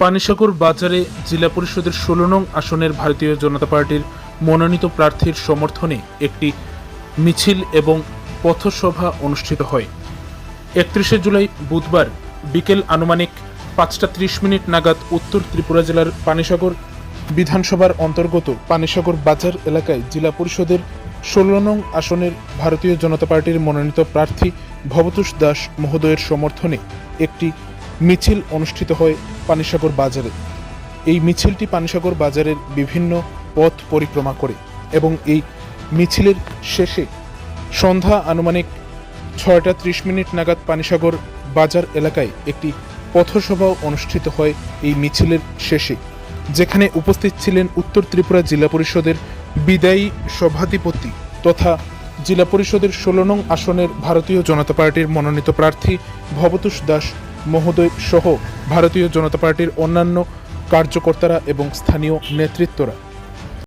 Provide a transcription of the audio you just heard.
পানিসাগর বাজারে জেলা পরিষদের ষোলো নং আসনের ভারতীয় জনতা পার্টির মনোনীত প্রার্থীর সমর্থনে একটি মিছিল এবং পথসভা অনুষ্ঠিত হয়। একত্রিশে জুলাই বুধবার বিকেল আনুমানিক পাঁচটা ত্রিশ মিনিট নাগাদ উত্তর ত্রিপুরা জেলার পানিসাগর বিধানসভার অন্তর্গত পানিসাগর বাজার এলাকায় জেলা পরিষদের ষোলো নং আসনের ভারতীয় জনতা পার্টির মনোনীত প্রার্থী ভবতোষ দাস মহোদয়ের সমর্থনে একটি মিছিল অনুষ্ঠিত হয় পানিসাগর বাজারে। এই মিছিলটি পানিসাগর বাজারের বিভিন্ন পথ পরিক্রমা করে এবং এই মিছিলের শেষে সন্ধ্যা আনুমানিক ছয়টা ত্রিশ মিনিট নাগাদ পানিসাগর বাজার এলাকায় একটি পথসভাও অনুষ্ঠিত হয় এই মিছিলের শেষে, যেখানে উপস্থিত ছিলেন উত্তর ত্রিপুরা জেলা পরিষদের বিদায়ী সভাধিপতি তথা জেলা পরিষদের ষোলো নং আসনের ভারতীয় জনতা পার্টির মনোনীত প্রার্থী ভবতোষ দাস মহোদয় সহ ভারতীয় জনতা পার্টির অন্যান্য কার্যকর্তারা এবং স্থানীয় নেতৃত্বরা।